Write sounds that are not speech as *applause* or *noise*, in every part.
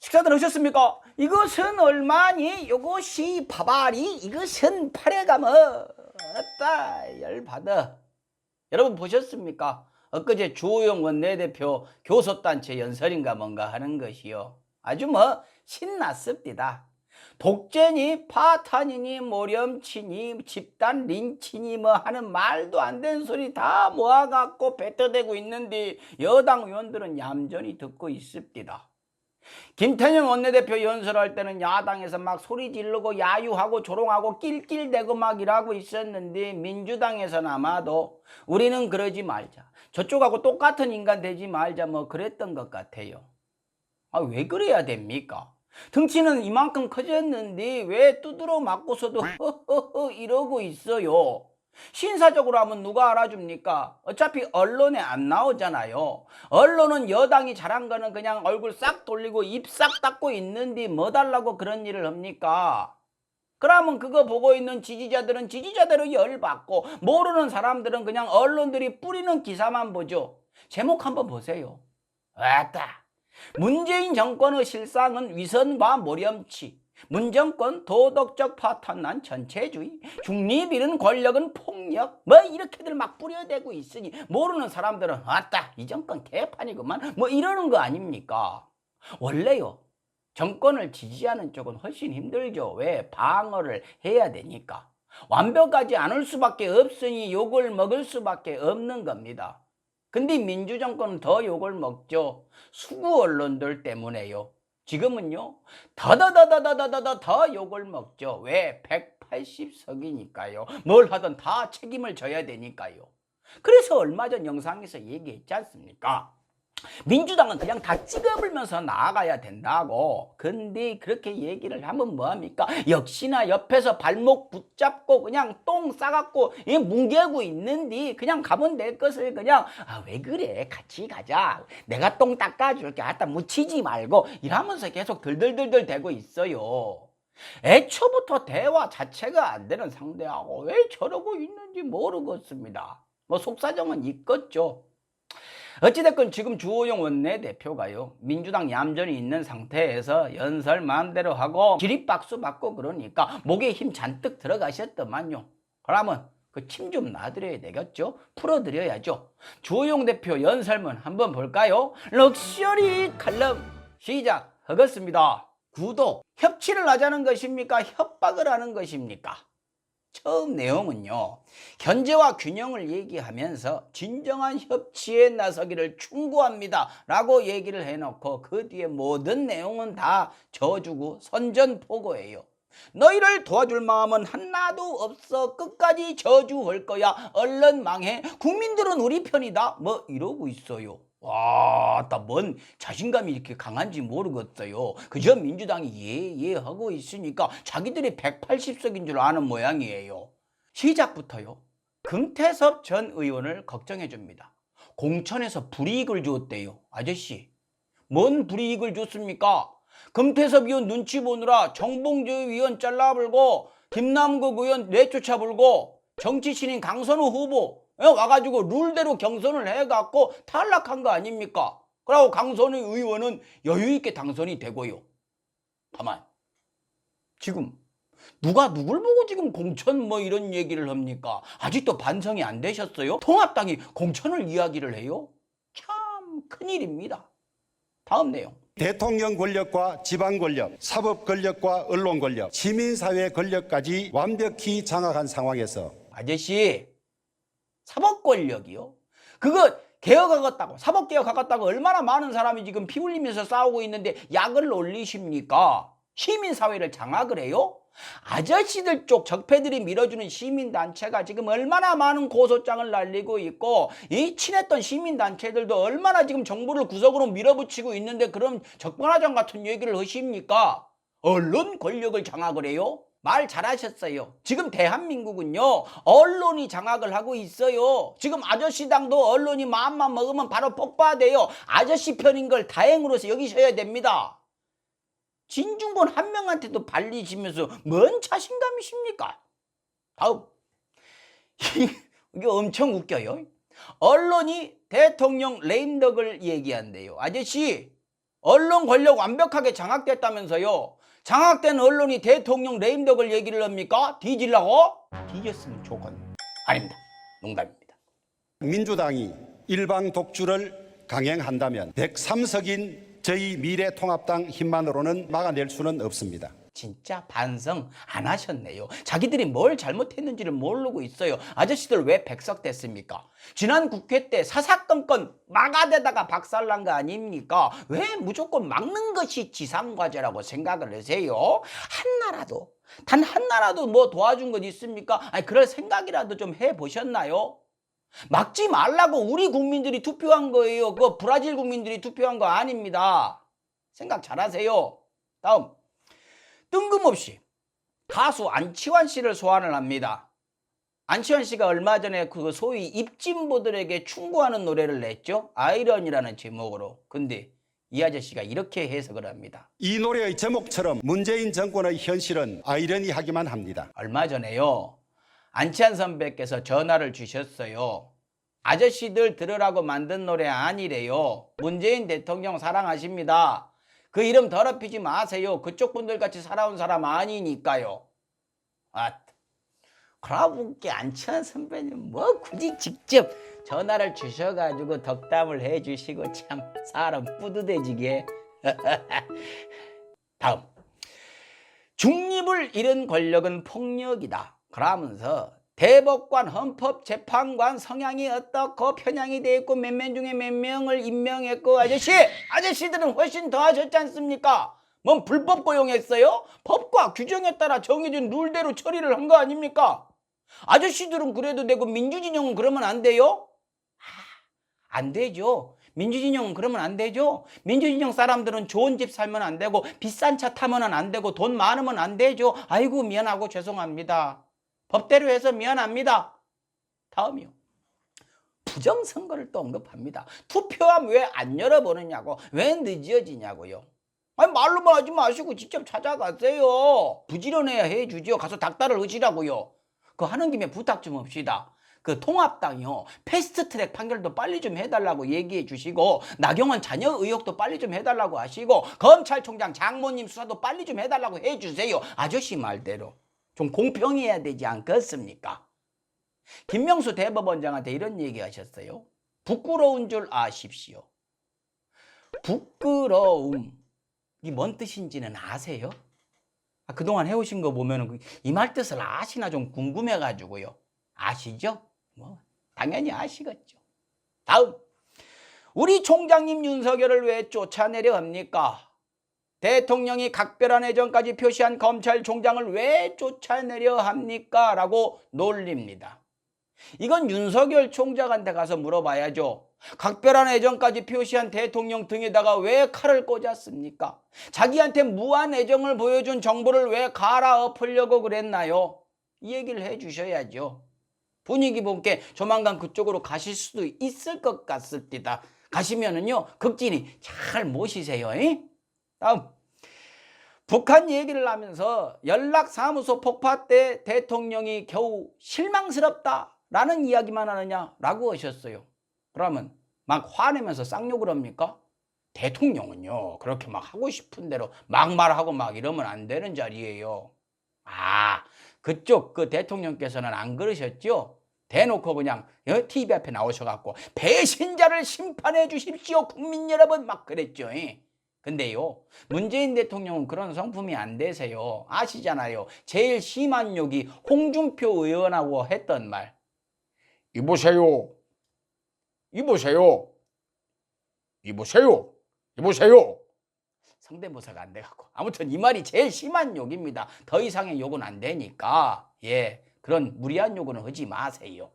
식사들 하셨습니까? 이것은 얼마니? 요것이 바바리? 이것은 팔에가뭐 아따 열받아 여러분 보셨습니까? 엊그제 주호영 원내대표 교섭단체 연설인가 뭔가 하는 것이요 아주 뭐 신났습니다 독재니 파탄이니 모렴치니 집단 린치니 뭐 하는 말도 안 되는 소리 다 모아갖고 뱉어대고 있는데 여당 의원들은 얌전히 듣고 있습니다 김태년 원내대표 연설할 때는 야당에서 막 소리 지르고 야유하고 조롱하고 낄낄대고 막 이러고 있었는데 민주당에서는 아마도 우리는 그러지 말자. 저쪽하고 똑같은 인간 되지 말자 뭐 그랬던 것 같아요. 아, 왜 그래야 됩니까? 등치는 이만큼 커졌는데 왜 두드러 맞고서도 허허허 이러고 있어요. 신사적으로 하면 누가 알아줍니까? 어차피 언론에 안 나오잖아요. 언론은 여당이 잘한 거는 그냥 얼굴 싹 돌리고 입싹 닫고 있는데 뭐 달라고 그런 일을 합니까? 그러면 그거 보고 있는 지지자들은 지지자대로 열받고 모르는 사람들은 그냥 언론들이 뿌리는 기사만 보죠. 제목 한번 보세요. 왔다. 문재인 정권의 실상은 위선과 모렴치. 문정권 도덕적 파탄난 전체주의 중립 잃은 권력은 폭력 뭐 이렇게들 막 뿌려대고 있으니 모르는 사람들은 아따 이 정권 개판이구만 뭐 이러는 거 아닙니까? 원래요 정권을 지지하는 쪽은 훨씬 힘들죠. 왜 방어를 해야 되니까. 완벽하지 않을 수밖에 없으니 욕을 먹을 수밖에 없는 겁니다. 근데 민주정권은 더 욕을 먹죠. 수구 언론들 때문에요 지금은요 더더더더더더더 더 욕을 먹죠. 왜? 180석이니까요. 뭘 하든 다 책임을 져야 되니까요. 그래서 얼마 전 영상에서 얘기했지 않습니까 민주당은 그냥 다 찍어불면서 나아가야 된다고. 근데 그렇게 얘기를 하면 뭐합니까? 역시나 옆에서 발목 붙잡고 그냥 똥 싸갖고 이 뭉개고 있는데 그냥 가면 될 것을 그냥 아, 왜 그래? 같이 가자. 내가 똥 닦아줄게. 갖다 묻히지 말고. 이러면서 계속 들들들들 대고 있어요. 애초부터 대화 자체가 안 되는 상대하고 왜 저러고 있는지 모르겠습니다. 뭐 속사정은 있겠죠 어찌됐건 지금 주호영 원내대표가요 민주당 얌전히 있는 상태에서 연설 마음대로 하고 기립박수 받고 그러니까 목에 힘 잔뜩 들어가셨더만요. 그러면 그 침 좀 놔드려야 되겠죠? 풀어드려야죠. 주호영 대표 연설문 한번 볼까요? 럭셔리 칼럼 시작하겠습니다. 구독! 협치를 하자는 것입니까? 협박을 하는 것입니까 처음 내용은요, 현재와 균형을 얘기하면서 진정한 협치에 나서기를 충고합니다. 라고 얘기를 해놓고 그 뒤에 모든 내용은 다 저주고 선전포고예요. 너희를 도와줄 마음은 하나도 없어. 끝까지 저주할 거야. 얼른 망해. 국민들은 우리 편이다. 뭐 이러고 있어요. 와, 나뭔 자신감이 이렇게 강한지 모르겠어요. 그저 민주당이 예, 예 하고 있으니까 자기들이 180석인 줄 아는 모양이에요. 시작부터요. 금태섭 전 의원을 걱정해 줍니다. 공천에서 불이익을 주었대요. 아저씨, 뭔 불이익을 줬습니까? 금태섭 의원 눈치 보느라 정봉주 의원 잘라불고 김남국 의원 내쫓아불고 정치신인 강선우 후보 예, 와가지고 룰대로 경선을 해갖고 탈락한 거 아닙니까? 그리고 강선우 의원은 여유있게 당선이 되고요. 다만 지금 누가 누굴 보고 지금 공천 뭐 이런 얘기를 합니까? 아직도 반성이 안 되셨어요? 통합당이 공천을 이야기를 해요? 참 큰일입니다. 다음 내용. 대통령 권력과 지방 권력, 사법 권력과 언론 권력, 시민사회 권력까지 완벽히 장악한 상황에서 아저씨 사법 권력이요? 그거 개혁하겠다고 사법개혁하겠다고 얼마나 많은 사람이 지금 피 흘리면서 싸우고 있는데 약을 올리십니까? 시민사회를 장악을 해요? 아저씨들 쪽 적폐들이 밀어주는 시민단체가 지금 얼마나 많은 고소장을 날리고 있고 이 친했던 시민단체들도 얼마나 지금 정부를 구석으로 밀어붙이고 있는데 그럼 적반하장 같은 얘기를 하십니까? 언론 권력을 장악을 해요? 말 잘하셨어요. 지금 대한민국은요, 언론이 장악을 하고 있어요. 지금 아저씨 당도 언론이 마음만 먹으면 바로 폭파돼요. 아저씨 편인 걸 다행으로서 여기셔야 됩니다. 진중권 한 명한테도 발리시면서 뭔 자신감이십니까? 다음. *laughs* 이게 엄청 웃겨요. 언론이 대통령 레임덕을 얘기한대요. 아저씨, 언론 권력 완벽하게 장악됐다면서요. 장악된 언론이 대통령 레임덕을 얘기를 합니까? 뒤질라고? 뒤졌으면 좋건 아닙니다. 농담입니다. 민주당이 일방 독주를 강행한다면 103석인 저희 미래통합당 힘만으로는 막아낼 수는 없습니다. 진짜 반성 안 하셨네요. 자기들이 뭘 잘못했는지를 모르고 있어요. 아저씨들 왜 백석 됐습니까? 지난 국회 때 사사건건 막아대다가 박살난 거 아닙니까? 왜 무조건 막는 것이 지상과제라고 생각을 하세요? 한 나라도 단 한 나라도 뭐 도와준 것 있습니까? 아니 그럴 생각이라도 좀 해보셨나요? 막지 말라고 우리 국민들이 투표한 거예요. 그 브라질 국민들이 투표한 거 아닙니다. 생각 잘하세요. 다음. 뜬금없이 가수 안치환 씨를 소환을 합니다. 안치환 씨가 얼마 전에 그 소위 입진보들에게 충고하는 노래를 냈죠. 아이런이라는 제목으로. 근데 이 아저씨가 이렇게 해석을 합니다. 이 노래의 제목처럼 문재인 정권의 현실은 아이러니하기만 합니다. 얼마 전에요. 안치환 선배께서 전화를 주셨어요. 아저씨들 들으라고 만든 노래 아니래요. 문재인 대통령 사랑하십니다. 그 이름 더럽히지 마세요. 그쪽 분들 같이 살아온 사람 아니니까요. 아, 그러분께 안치환 선배님 뭐 굳이 직접 전화를 주셔가지고 덕담을 해주시고 참 사람 뿌듯해지게. *laughs* 다음. 중립을 잃은 권력은 폭력이다. 그러면서 대법관, 헌법재판관 성향이 어떻고 편향이 돼 있고 몇 명 중에 몇 명을 임명했고 아저씨, 아저씨들은 훨씬 더 하셨지 않습니까? 뭔 불법 고용했어요? 법과 규정에 따라 정해진 룰대로 처리를 한 거 아닙니까? 아저씨들은 그래도 되고 민주진영은 그러면 안 돼요? 아, 안 되죠. 민주진영은 그러면 안 되죠. 민주진영 사람들은 좋은 집 살면 안 되고 비싼 차 타면 안 되고 돈 많으면 안 되죠. 아이고 미안하고 죄송합니다. 법대로 해서 미안합니다. 다음이요. 부정선거를 또 언급합니다. 투표함 왜 안 열어보느냐고, 왜 늦어지냐고요. 아니 말로만 하지 마시고 직접 찾아가세요. 부지런해야 해주죠. 가서 닥달을 하시라고요. 그 하는 김에 부탁 좀 합시다. 그 통합당이요. 패스트트랙 판결도 빨리 좀 해달라고 얘기해 주시고 나경원 자녀 의혹도 빨리 좀 해달라고 하시고 검찰총장 장모님 수사도 빨리 좀 해달라고 해주세요. 아저씨 말대로 좀 공평해야 되지 않겠습니까? 김명수 대법원장한테 이런 얘기 하셨어요. 부끄러운 줄 아십시오. 부끄러움. 이게 뭔 뜻인지는 아세요? 아, 그동안 해오신 거 보면은 이말 뜻을 아시나 좀 궁금해가지고요. 아시죠? 뭐, 당연히 아시겠죠. 다음. 우리 총장님 윤석열을 왜 쫓아내려 합니까? 대통령이 각별한 애정까지 표시한 검찰총장을 왜 쫓아내려 합니까? 라고 놀립니다. 이건 윤석열 총장한테 가서 물어봐야죠. 각별한 애정까지 표시한 대통령 등에다가 왜 칼을 꽂았습니까? 자기한테 무한 애정을 보여준 정보를 왜 갈아엎으려고 그랬나요? 이 얘기를 해 주셔야죠. 분위기 본게 조만간 그쪽으로 가실 수도 있을 것 같습니다. 가시면은요, 극진히 잘 모시세요. 잉? 다음. 북한 얘기를 하면서 연락사무소 폭파 때 대통령이 겨우 실망스럽다라는 이야기만 하느냐라고 하셨어요. 그러면 막 화내면서 쌍욕을 합니까? 대통령은요, 그렇게 막 하고 싶은 대로 막 말하고 막 이러면 안 되는 자리예요. 아, 그쪽 그 대통령께서는 안 그러셨죠? 대놓고 그냥 TV 앞에 나오셔갖고 배신자를 심판해 주십시오 국민 여러분 막 그랬죠. 예. 근데요 문재인 대통령은 그런 성품이 안 되세요. 아시잖아요. 제일 심한 욕이 홍준표 의원하고 했던 말. 이보세요. 이보세요. 이보세요. 이보세요. 성대모사가 안 돼갖고 아무튼 이 말이 제일 심한 욕입니다. 더 이상의 욕은 안 되니까 예 그런 무리한 욕은 하지 마세요.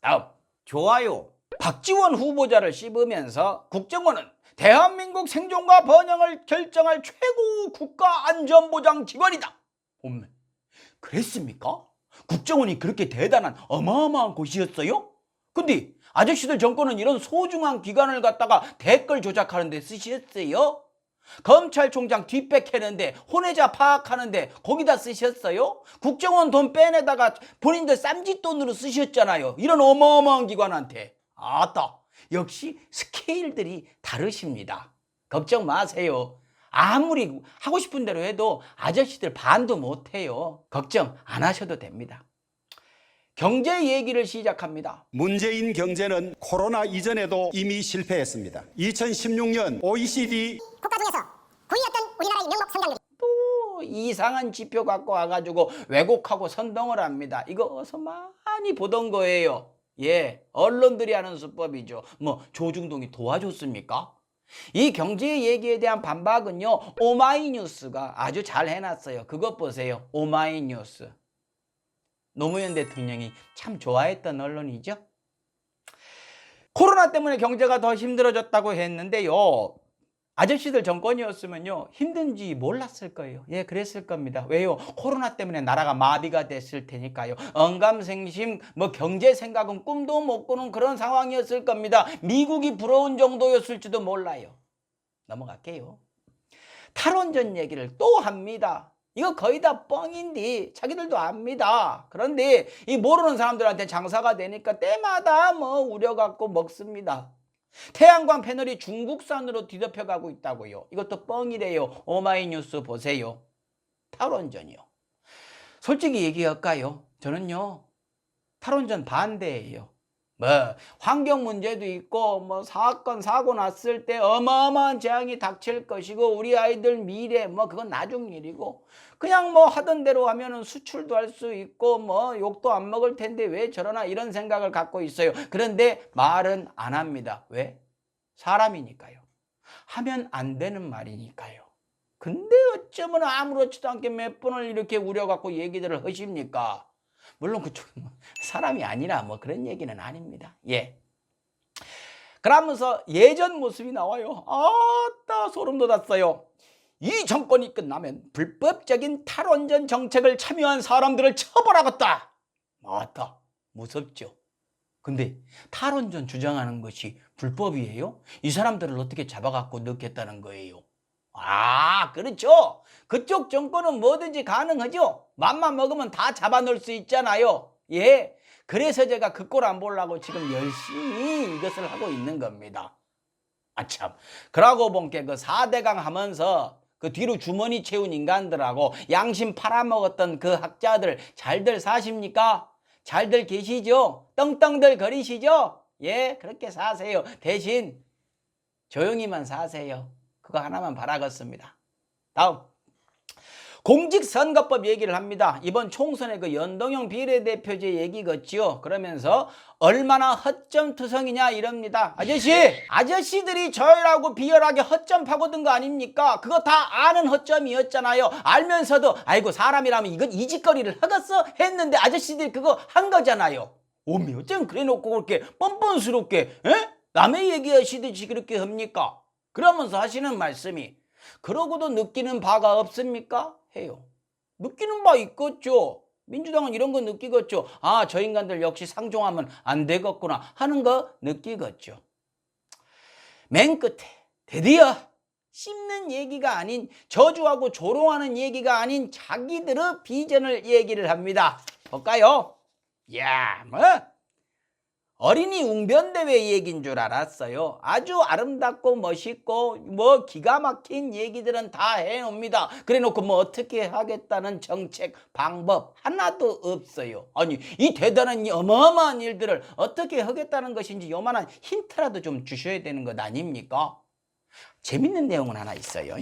다음 좋아요. 박지원 후보자를 씹으면서 국정원은 대한민국 생존과 번영을 결정할 최고 국가 안전보장 기관이다. 어메 그랬습니까? 국정원이 그렇게 대단한 어마어마한 곳이었어요? 근데 아저씨들 정권은 이런 소중한 기관을 갖다가 댓글 조작하는 데 쓰셨어요? 검찰총장 뒷백 캐는데 혼외자 파악하는데 거기다 쓰셨어요? 국정원 돈 빼내다가 본인들 쌈짓돈으로 쓰셨잖아요. 이런 어마어마한 기관한테. 아따 역시 스케일들이 다르십니다. 걱정 마세요. 아무리 하고 싶은 대로 해도 아저씨들 반도 못해요. 걱정 안 하셔도 됩니다. 경제 얘기를 시작합니다. 문재인 경제는 코로나 이전에도 이미 실패했습니다. 2016년 OECD 국가 중에서 9위였던 우리나라의 명목 성장률이 또 이상한 지표 갖고 와가지고 왜곡하고 선동을 합니다. 이거 어서 많이 보던 거예요. 예, 언론들이 하는 수법이죠. 뭐 조중동이 도와줬습니까? 이 경제 얘기에 대한 반박은요, 오마이뉴스가 아주 잘 해놨어요. 그것 보세요. 오마이뉴스. 노무현 대통령이 참 좋아했던 언론이죠. 코로나 때문에 경제가 더 힘들어졌다고 했는데요. 아저씨들 정권이었으면요 힘든지 몰랐을 거예요. 예, 그랬을 겁니다. 왜요? 코로나 때문에 나라가 마비가 됐을 테니까요. 언감생심 뭐 경제 생각은 꿈도 못 꾸는 그런 상황이었을 겁니다. 미국이 부러운 정도였을지도 몰라요. 넘어갈게요. 탈원전 얘기를 또 합니다. 이거 거의 다 뻥인데 자기들도 압니다. 그런데 이 모르는 사람들한테 장사가 되니까 때마다 뭐 우려 갖고 먹습니다. 태양광 패널이 중국산으로 뒤덮여 가고 있다고요. 이것도 뻥이래요. 오마이뉴스 보세요. 탈원전이요. 솔직히 얘기할까요? 저는요. 탈원전 반대예요. 뭐 환경 문제도 있고 뭐 사건 사고 났을 때 어마어마한 재앙이 닥칠 것이고 우리 아이들 미래 뭐 그건 나중 일이고 그냥 뭐 하던 대로 하면은 수출도 할 수 있고 뭐 욕도 안 먹을 텐데 왜 저러나 이런 생각을 갖고 있어요. 그런데 말은 안 합니다. 왜? 사람이니까요. 하면 안 되는 말이니까요. 근데 어쩌면 아무렇지도 않게 몇 번을 이렇게 우려갖고 얘기들을 하십니까? 물론 그쪽은 뭐 *laughs* 사람이 아니라 뭐 그런 얘기는 아닙니다. 예. 그러면서 예전 모습이 나와요. 아따 소름 돋았어요. 이 정권이 끝나면 불법적인 탈원전 정책을 참여한 사람들을 처벌하겠다. 맞다. 무섭죠. 근데 탈원전 주장하는 것이 불법이에요? 이 사람들을 어떻게 잡아갖고 넣겠다는 거예요? 아, 그렇죠. 그쪽 정권은 뭐든지 가능하죠. 맘만 먹으면 다 잡아넣을 수 있잖아요. 예. 그래서 제가 그 꼴 안 보려고 지금 열심히 이것을 하고 있는 겁니다. 아, 참. 그러고 본게 그 4대강 하면서 그 뒤로 주머니 채운 인간들하고 양심 팔아먹었던 그 학자들 잘들 사십니까? 잘들 계시죠? 떵떵들 거리시죠? 예, 그렇게 사세요. 대신 조용히만 사세요. 그거 하나만 바라겠습니다. 다음. 공직선거법 얘기를 합니다. 이번 총선의 그 연동형 비례대표제 얘기겠지요. 그러면서 얼마나 허점투성이냐 이럽니다. 아저씨, 아저씨들이 저열하고 비열하게 허점 파고든 거 아닙니까? 그거 다 아는 허점이었잖아요. 알면서도 아이고 사람이라면 이건 이 짓거리를 하겠어 했는데 아저씨들이 그거 한 거잖아요. 오미 어쩜 그래놓고 그렇게 뻔뻔스럽게 에? 남의 얘기하시듯이 그렇게 합니까? 그러면서 하시는 말씀이 그러고도 느끼는 바가 없습니까? 해요. 느끼는 바 있겠죠. 민주당은 이런 거 느끼겠죠. 아, 저 인간들 역시 상종하면 안 되겠구나 하는 거 느끼겠죠. 맨 끝에 드디어 씹는 얘기가 아닌 저주하고 조롱하는 얘기가 아닌 자기들의 비전을 얘기를 합니다. 볼까요? 야, 뭐 어린이 웅변대회 얘기인 줄 알았어요. 아주 아름답고 멋있고 뭐 기가 막힌 얘기들은 다 해놓습니다. 그래 놓고 뭐 어떻게 하겠다는 정책 방법 하나도 없어요. 아니 이 대단한 이 어마어마한 일들을 어떻게 하겠다는 것인지 요만한 힌트라도 좀 주셔야 되는 것 아닙니까? 재밌는 내용은 하나 있어요.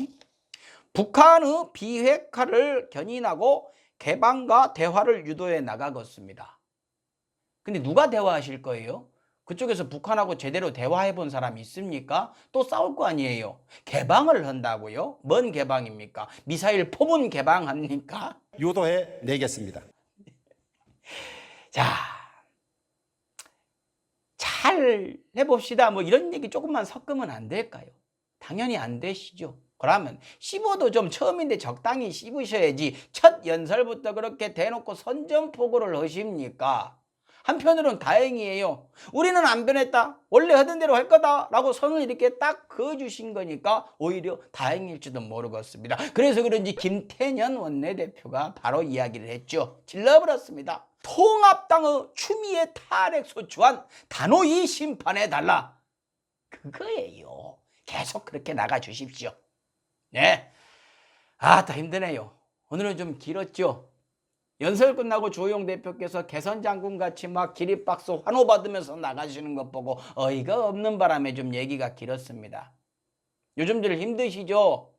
북한의 비핵화를 견인하고 개방과 대화를 유도해 나가겠습니다. 근데 누가 대화하실 거예요? 그쪽에서 북한하고 제대로 대화해 본 사람이 있습니까? 또 싸울 거 아니에요. 개방을 한다고요? 뭔 개방입니까? 미사일 포문 개방합니까? *laughs* 유도해 내겠습니다. 자, 잘 해봅시다. 뭐 이런 얘기 조금만 섞으면 안 될까요? 당연히 안 되시죠. 그러면 씹어도 좀 처음인데 적당히 씹으셔야지 첫 연설부터 그렇게 대놓고 선전포고를 하십니까? 한편으로는 다행이에요. 우리는 안 변했다. 원래 하던 대로 할 거다. 라고 선을 이렇게 딱 그어주신 거니까 오히려 다행일지도 모르겠습니다. 그래서 그런지 김태년 원내대표가 바로 이야기를 했죠. 질러버렸습니다. 통합당의 추미애 탈핵 소추안 단호히 심판해달라. 그거예요. 계속 그렇게 나가 주십시오. 네. 아, 다 힘드네요. 오늘은 좀 길었죠. 연설 끝나고 조용 대표께서 개선 장군 같이 막 기립박수 환호받으면서 나가시는 것 보고 어이가 없는 바람에 좀 얘기가 길었습니다. 요즘들 힘드시죠?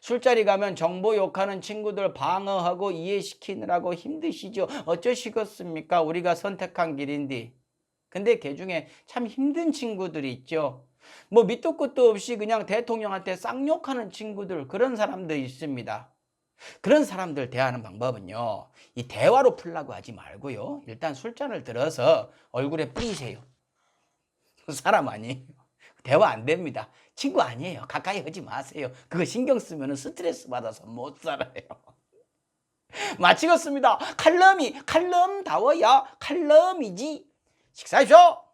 술자리 가면 정보 욕하는 친구들 방어하고 이해시키느라고 힘드시죠? 어쩌시겠습니까? 우리가 선택한 길인데. 근데 그 중에 참 힘든 친구들이 있죠. 뭐 밑도 끝도 없이 그냥 대통령한테 쌍욕하는 친구들 그런 사람도 있습니다. 그런 사람들 대하는 방법은요. 이 대화로 풀라고 하지 말고요. 일단 술잔을 들어서 얼굴에 뿌리세요. *laughs* 사람 아니에요. 대화 안 됩니다. 친구 아니에요. 가까이 하지 마세요. 그거 신경 쓰면 스트레스 받아서 못 살아요. *laughs* 마치겠습니다. 칼럼이 칼럼다워야 칼럼이지. 식사하십시오.